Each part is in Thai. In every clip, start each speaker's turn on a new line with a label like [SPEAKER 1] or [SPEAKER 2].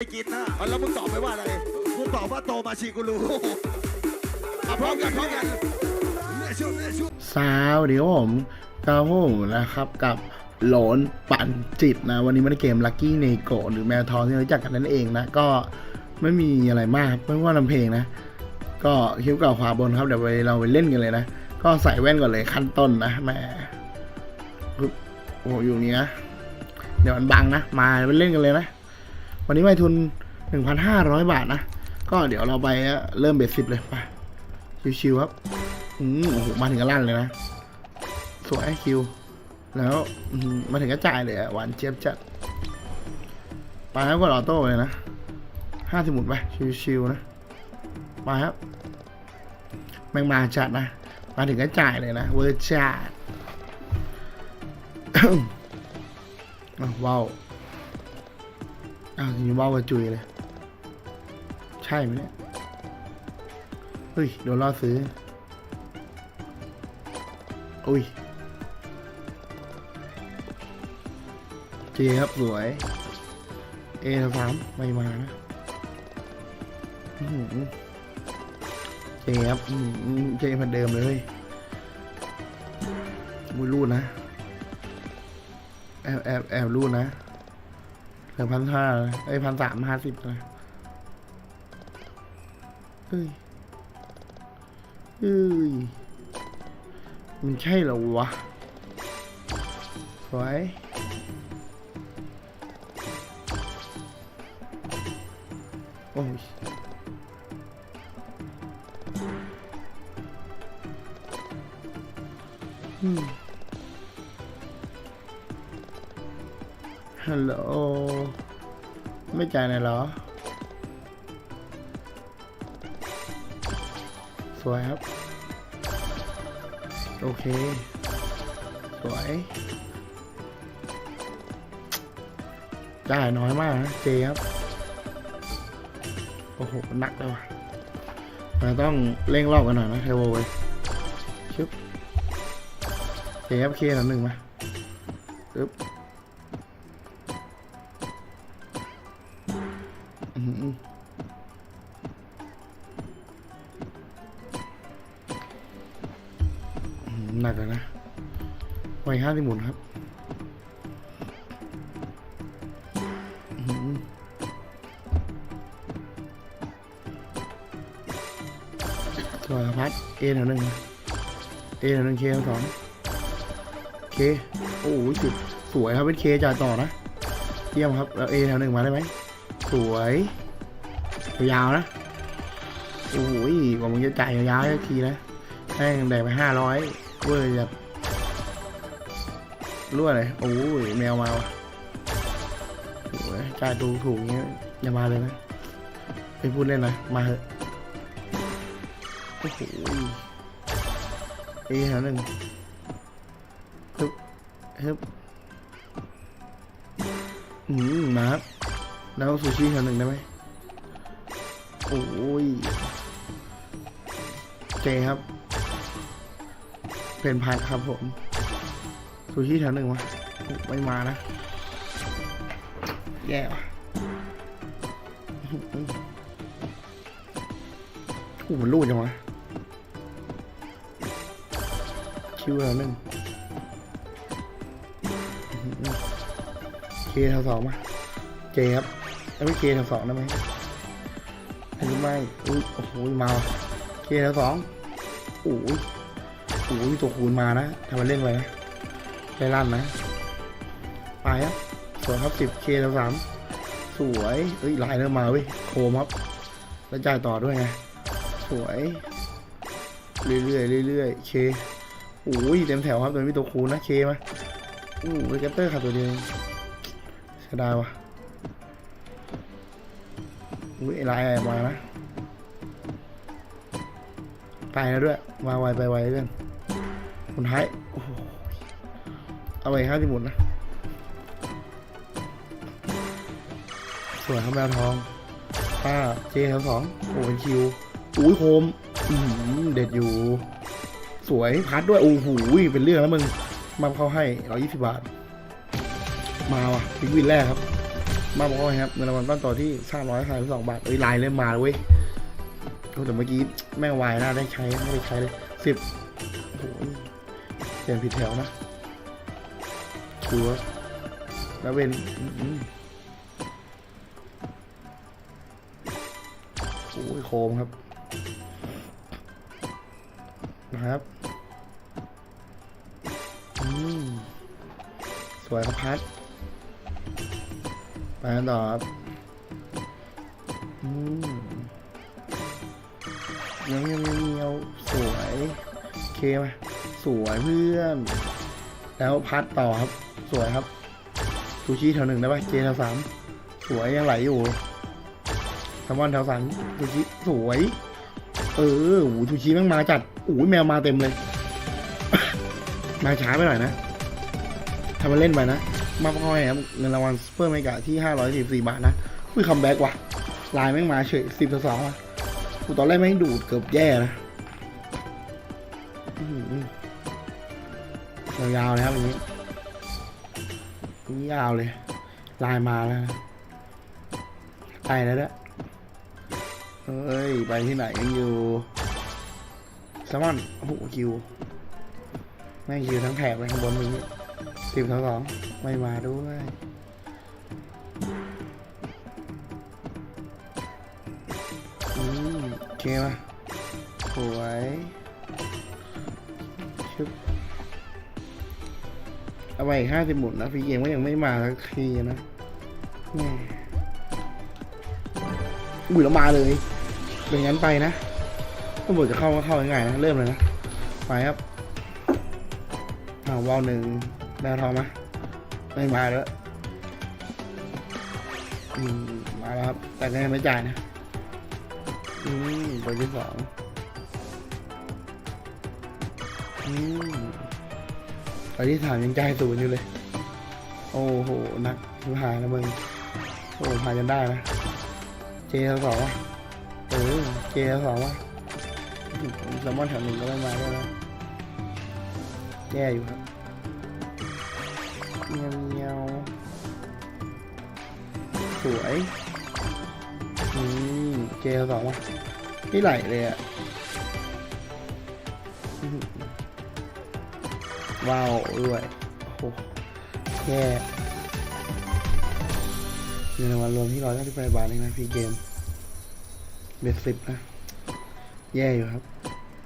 [SPEAKER 1] ไม่กินนะเอาแล้วมึงตอบไปว่าอะไรกูตอบว่าโตมาชีกูรู้เอาพร้อมกันพร้อมกันเนี่ยช่วงเนี่ยช่วง
[SPEAKER 2] สาวเดี๋ยวผมกาโฮนะครับกับโหลนปั่นจิตนะ วันนี้มาในเกมลั c กี้เนโกหรือแมวทองที่เรารู้จักกันนั่นเองนะ ก็ไม่มีอะไรมากครับไม่ว่าลำเพลงนะ ก็คลิปเก่าขวาบนครับ เดี๋ยวไปเราไปเล่นกันเลยนะ ก็ใส่แว่นก่อนเลยขั้นต้นนะแหม่ปึ๊บโอ้โหอยู่นี่นะเดี๋ยวมันบังนะ มาไปเล่นกันเลยนะ วันนี้ไม่ทุน 1,500 บาทนะ ก็เดี๋ยวเราไปเริ่มเบสสิบเลยไปชิวๆครับอืมโอ้โหมาถึงกระลั่นเลยนะ สวยคิว แล้วมาถึงกระจายเลยอะหวานเจี๊ยบจัดไปแล้วก็ออโต้เลยนะห้าสิบหมุนไปชิวๆนะมาครับแมงมาจัดนะ มาถึงกระจายเลยนะ เวอร์จัดว้าว อ้าวยังว้าวกระจุยเลย ใช่ไหมเนี่ย เฮ้ย โดนล่อซื้อ อุ้ยเจครับ สวย เอสามไม่มานะอื้อหือเจครับอื้อหือเจเหมือนเดิมเลยมุยรูดนะ แอบแอบแอบรูดนะ หลือพันห้าไอ้พันสามห้าสิบนะเฮ้ยเฮ้ยมันใช่เหรอวะสวยโอ้ยฮัลโหล ไม่จ่ายหน่อยเหรอ สวยครับ โอเค สวย จ่ายน้อยมากนะเจครับ โอ้โหหนักเลยว่ะเราต้องเร่งรอบกันหน่อยนะเทโวเว้ยชึบเจครับเคหนึ่งมาปึ๊บ ไว้ห้าที่หมุนครับอื้อหือสวพัดเอแถวหนึ่งเอแถวหนึ่งเคแถวสองเคโอ้โหจุดสวยครับเป็นเคจ่ายต่อนะเยี่ยมครับแล้วเอแถวหนึ่งมาได้ไหมสวยยาวนะโอ้โหกว่ามึงจะจ่ายยาวๆสักทีนะแม่งแดกไปห้าร้อยเวอร์แบบ รั่วเลยโอ้ยแมวมาโอ้ยจ่ายดูถูกเงี้ยอย่ามาเลยนะไปพูดเล่นนะมาเถอะโอ้โหเอแถวหนึ่งฮึบฮึบอืมมาครับแล้วซูชิแถวหนึ่งได้ไหมโอ้ยเจครับ เป็นพันครับผม ซูชิแถวหนึ่งวะไม่มานะ แย่ว่ะโอ้มันรูดจังวะคิวแถวหนึ่งเคแถวสองมาเจครับแล้วไม่เคแถวสองได้ไหมอันนี้ไม่อุ้ยโอ้โหมาวะเคแถวสองโอ้ยโอ้ยตัวคูณมานะทำมันเล่นอะไรนะ ได้ลั่นนะไปครับสวยครับสิบเคแถวสามสวยเอ้ยลายเริ่มมาเว้ยโคมครับแล้วจ่ายต่อด้วยไงสวย เรื่อยๆเรื่อยๆเคโอ้ยเต็มแถวครับตัวนี้มีตัวคูณนะเคมาอู้เวกเตอร์ครับตัวเดียวเสียดายว่ะอุ้ยลายอะไรมานะตายแล้วด้วยมาไวไปไวเพื่อนคนท้าย เอาไปห้าที่หมุนนะ สวยครับแมวทองป้าเจครับสองโอ้เป็นคิวอุ้ยโคมอือหือเด็ดอยู่ สวยพัดด้วยโอ้โหเป็นเรื่องแล้วมึงมาเข้าให้ร้อยยี่สิบบาท มาว่ะพิกวินแรกครับ มาบอกว่าครับเงินรางวัลต้นต่อที่สามร้อยสามสองบาทเอ้ยลายเริ่มมาเว้ยแต่เมื่อกี้แม่งวายน่าได้ใช้ไม่ได้ใช้เลยสิบโอ้โหเปลี่ยนผิดแถวนะ ดูว่าแล้วเป็นอืมโอ้ยโคมครับ นะครับอืมสวยครับพัดไปกันต่อครับอืมเงี้ยวเงี้ยวเงี้ยวสวย เคไหมสวยเพื่อน แล้วพัดต่อครับ สวยครับซูชิแถวหนึ่งได้ปะเจแถวสามสวยยังไหลอยู่แซลมอนแถวสามซูชิสวย เออโอ้โหซูชิแม่งมาจัดโอ้ยแมวมาเต็มเลย มาช้าไปหน่อยนะทำมาเล่นไปนะ มาพอยครับเงินรางวัลซูเปอร์เมกะที่ห้าร้อยสิบสี่บาทนะคือคัมแบ็กว่ะลายแม่งมาเฉยสิบต่อสองว่ะกูตอนแรกแม่งดูดเกือบแย่นะยาวๆเลยครับอย่างนี้ ยาวเลย ลายมาแล้วไปแล้วด้วยเฮ้ย ไปที่ไหนกันอยู่แซลมอนโอ้โหคิวแม่งคิวทั้งแถบเลยข้างบนนี้สิบต่อสองไม่มาด้วยอืมโอเคมาสวย เอาไปอีกห้าสิบหมุนนะพี่เกมก็ยังไม่มาสักทีนะแม่อุ้ยแล้วมาเลยเป็นงั้นไปนะตำรวจจะเข้าก็เข้าง่ายๆนะเริ่มเลยนะไปครับอาวาวหนึ่งดาวทองมาไม่มาแล้วอืมมาแล้วครับ แต่ก็ยังไม่จ่ายนะอืมตัวที่สองอืม ตัวที่สามยังใจายศูนย์อยู่เลย โอ้โหหนักชิบหายนะมึงโอ้พาจนได้นะเจสองวะเออเจสองวะแซลมอนแถวหนึ่งก็ไม่มาด้วนะแย่อยู่ครับเงียวเงียวสวยอืมเจสองวะนี่ไหลเลยอะ ว้าวด้วยโอ้โหแย่เงินรางวัลรวมที่ร้อยเก้าสิบแปดบาทเองนะพี่เกมเบ็ดสิบนะ แย่อยู่ครับ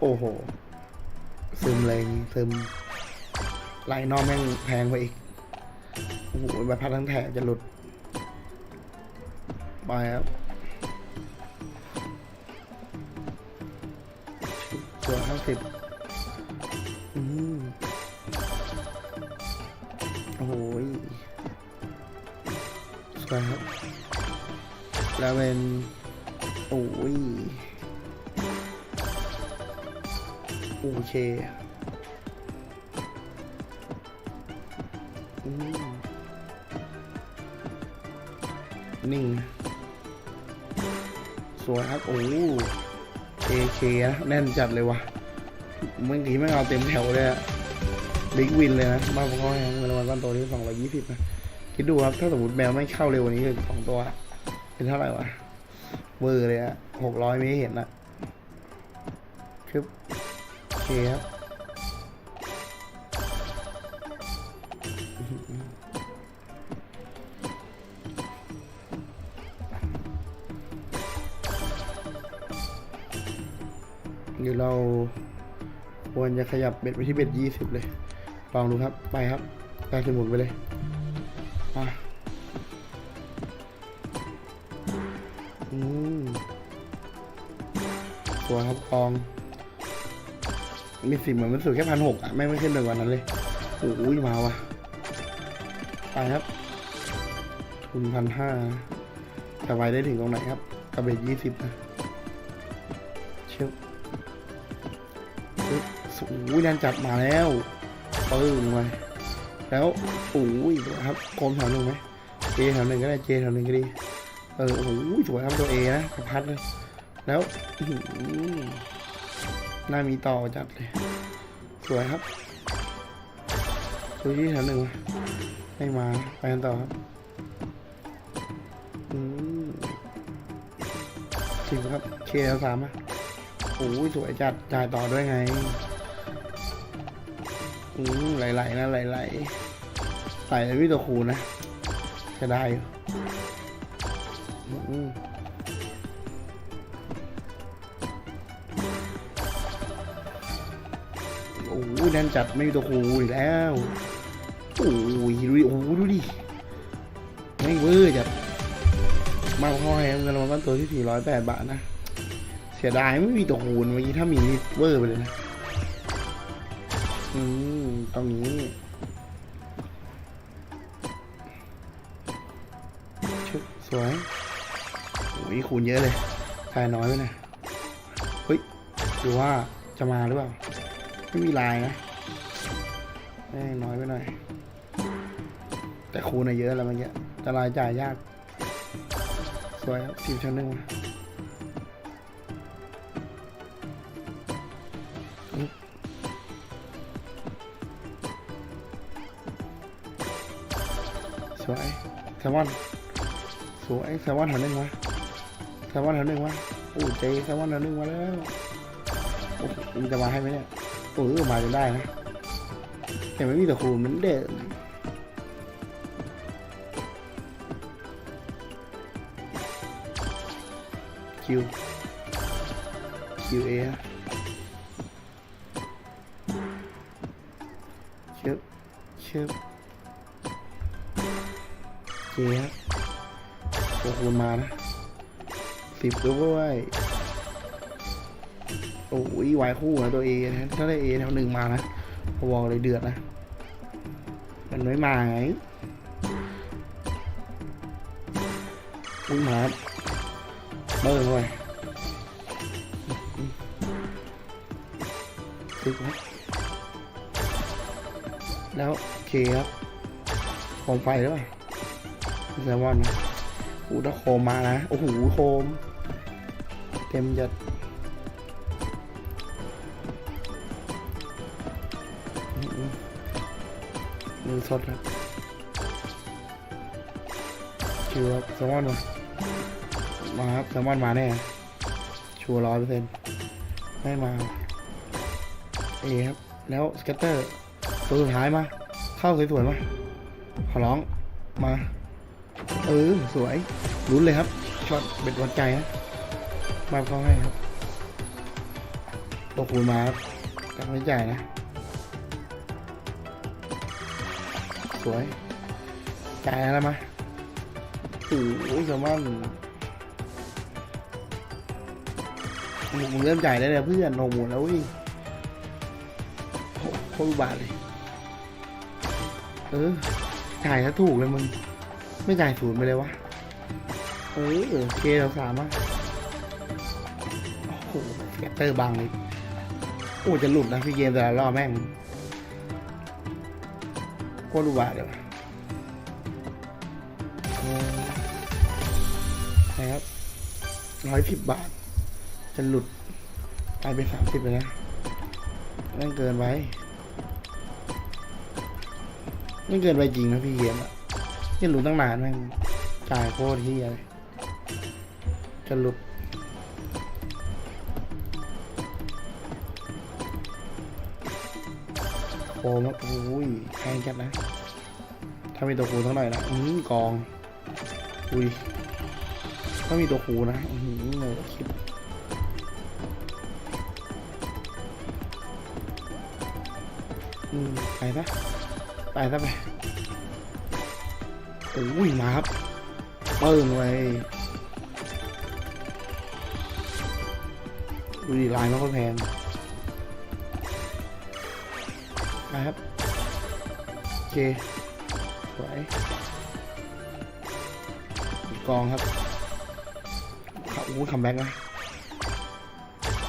[SPEAKER 2] โอ้โห ซึมเลยซึมไลน์นอกแม่งแพงไปอีก โอ้โหใบพัดทั้งแถบจะหลุด ไปครับส่วนห้าสิบอืม แล้วเป็นโอ้ยโอเคนิ่งสวยครับ โอ้เคเคนะแน่นจัดเลยวะเมื่อกี้ไม่เอาเต็มแถวเลยอะบิ๊กวินเลยนะ บ้าพ่อแฮงเงินรางวัลก้อนโตนี้สองร้อยยี่สิบนะ คิดดูครับ ถ้าสมมติแมวไม่เข้าเร็วกว่านี้คือสองตัว เป็นเท่าไหร่วะเวอร์เลยอะหกร้อยไม่เห็นอะคือโอเคครับเดี๋ยวเราควรจะขยับเบ็ดไปที่เบ็ดยี่สิบเลย ลองดูครับ ไปครับตาสมุนไปเลย ตัวครับกอง มีสิเหมือนมันสุดแค่พันหกอะไม่ไม่ขึ้นเลยว่านั้นเลยโอ้ยมาว่ะ ไปครับทุนพันห้าจะไปได้ถึงตรงไหนครับกระเบ็ดยี่สิบนะเชี่ยวปึ๊บโอ้ยแรงจัดมาแล้วปึ้งไปแล้วโอ้ยครับโคมแถวหนึ่งไหมเจแถวหนึ่งก็ได้เจแถวหนึ่งก็ดีเออโอ้โหสวยครับตัวเอนะกระพัดเลย แล้วหน้ามีต่อจัดเลย สวยครับซูชิแถวหนึ่งวะให้มา ไปกันต่อครับอืมสิบครับเคลสามอะโอ้ยสวยจัด จ่ายต่อด้วยไงอืมไหลๆนะไหลๆไหลเลยพี่ตัวคูณนะจะได้อยู่ อุ้ยแน่นจัดไม่มีตัวคูอีกแล้วโอ้ยดูดิโอ้ดูดิไม่เวอร์จัดมาพอแฮมกันมาบ้านตัวที่สี่ร้อยแปดบาทนะ เสียดายไม่มีตัวคูณเมื่อกี้ถ้ามีมีเวอร์ไปเลยนะ อืมตรงนี้ชึบสวยโอ้ยคูณเยอะเลยทายน้อยไปหนะ เฮ้ยหรือว่าจะมาหรือเปล่า ไม่มีลายนะแม่งน้อยไปหน่อย แต่คูณอะเยอะแล้วเมื่อกี้แต่รายจ่ายยาก สวยครับทีมชั้นหนึ่งมาสวยแซลมอนสวยแซลมอนแถวหนึ่งวะแซลมอนแถวหนึ่งวะโอ้เจแซลมอนแถวหนึ่งมาแล้วมันจะมาให้ไหมเนี่ย โอ้ยมาจนได้นะแต่ไม่มีต่คูณมือนเดิมคิวคิวเอเชิบเชิบเจครับตัวคูณมานะสิบด้วย โอ้ยวายคู่นะตัวเอนะถ้าได้เอแถวหนึ่งมานะพอวอเลยเดือดนะ มันไม่มาไงอุ้ยมาเบิ้งเลยตึกครับแล้วโอเคครับโคมไฟหรือเปล่าแซลมอนนะโอ้ถ้าโคมมานะ โอ้โหโคม เต็มจัด มือสดชัวร์แซลมอนมามาครับแซลมอนมาแน่ชัวร์ร้อยเปอร์เซ็นต์ไม่มาเอครับ แล้วสเก็ตเตอร์ตัวสุดท้ายมา เข้าสวยๆมา ขอร้องมา เออ สวยลุ้นเลยครับช็อตเบ็ดวัดใจนะมาเข้าให้ครับตกคูณมาครับตังไม่จ่ายนะ สวยจ่ายอะไรมาโอ้ยแซลมอนมึงมึงเริ่มจ่ายได้แล้วเพื่อนหกหมุนแล้วเวิโหโคตรบาทเลย เออ จ่ายถ้าถูกเลยมึง ไม่จ่ายศูนย์ไปเลยวะเออเออเคเราสามอะโอ้โหแกเตอร์บังเลย โอ้จะหลุดนะพี่เกมแต่ละรอบแม่ง โคตรอุบาทเลยวนะครับร้อยสิบบาท จะหลุดไปเป็นสามสิบเลยนะนั่นเกินไปนี่เกินไปจริงนะพี่เกมอะนี่หลุดตั้งนานแม่งจ่ายโคตรที่อะไรจะหลุด โอ้มโอ้ยแพงจัดนะ ถ้ามีตัวคูทั้งหน่อยนะอืมกอง อุ้ย ถ้ามีตัวคูนะ อืมเลยคิดอืมไปซะไปซะไปโอ้ยมาครับเปิ้งไว้ดูดิลายมันก็แพง ไปครับ โอเคสวยกองครับขับอู้คัมแบ็กนะ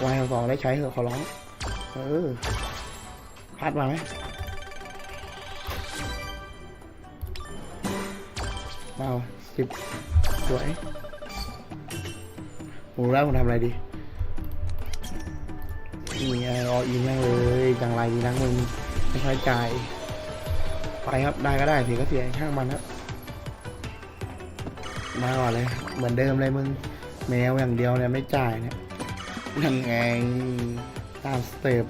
[SPEAKER 2] วายสองได้ใช้เหอะขอร้อง เออพลาดมาไหมว้าสิบสวยหมูแล้วผมทำอะไรดีมีไอรออีแม่งเลยจังไรดีนักมึง ไม่ใช้จ่ายไปครับได้ก็ได้เสียก็เสียช่างมันครับมาก่อนเลย เหมือนเดิมเลยมึงแมวอย่างเดียวเนี่ยไม่จ่ายเนี่ยยังไงตามสเต็ป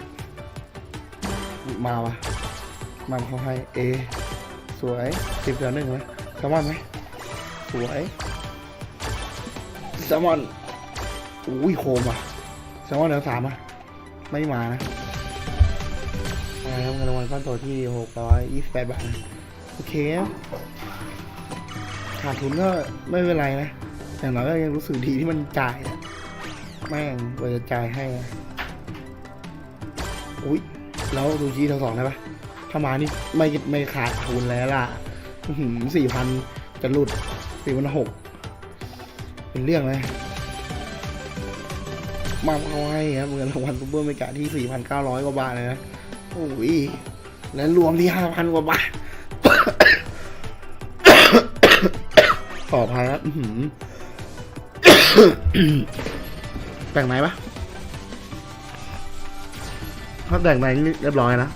[SPEAKER 2] มาวะมาเขาให้เอสวยสิบเดียวหนึ่งไหมแซลมอนไหมสวยแซลมอนอุ้ยโคมอะแซลมอนเดียวสามอะไม่มานะ รางวัลก้อนโตที่หกร้อยยี่สิบแปดบาท โอเคขาดทุนก็ไม่เป็นไรนะ แต่เราก็ยังรู้สึกดีที่มันจ่ายอะแม่งกว่าจะจ่ายให้อะอุ้ยแล้วดูจีทั้งสองได้ปะถ้ามานี่ไม่ไม่ขาดทุนแล้วล่ะสี่พันจะหลุดสี่พันหกเป็นเรื่องเลยมาเอาให้ครับเงินรางวัลซูเปอร์เมกะที่สี่พันเก้าร้อยกว่าบาทเลยนะ โอ้ยแล้วรวมที่ห้าพันกว่าบาทต่อพายครับอื้อหือแต่งไหนปะถ้าแต่งไหนเรียบร้อยนะ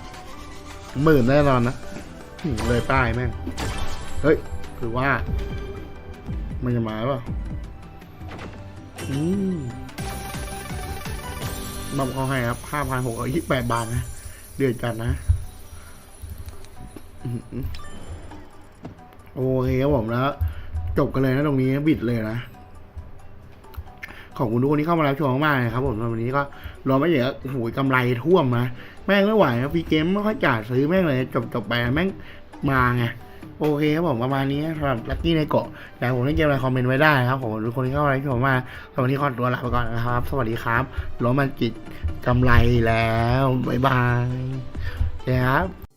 [SPEAKER 2] หมื่นแน่นอนนะเลยป้ายแม่ง เฮ้ยหรือว่า มันจะมาหรอเปล่าอืมบัมเขาให้ครับห้าพันหกร้อยยี่สิบแปดบาทนะ เดือดจัดนะโอเคครับผมแล้ว จบกันเลยนะตรงนี้บิดเลยนะ ขอบคุณทุกคนที่เข้ามารับชมมากๆนะครับผมวันนี้ก็รอไม่เยอะโอ้โหกำไรท่วมนะ แม่งไม่ไหวนะพีเกมไม่ค่อยจ่ายซื้อแม่งเลยจบจบไปแม่งมาไง โอเคครับผมประมาณนี้สำหรับลักกี้ในเกาะอยากผมเล่นเกมอะไรคอมเมนต์ไว้ได้ครับผมทุกคนที่เข้ามาที่ผมมาสำหรับวันนี้ขอตัวลาไปก่อนนะครับ สวัสดีครับรถมันจิตกำไรแล้ว บ๊ายบายนะครับ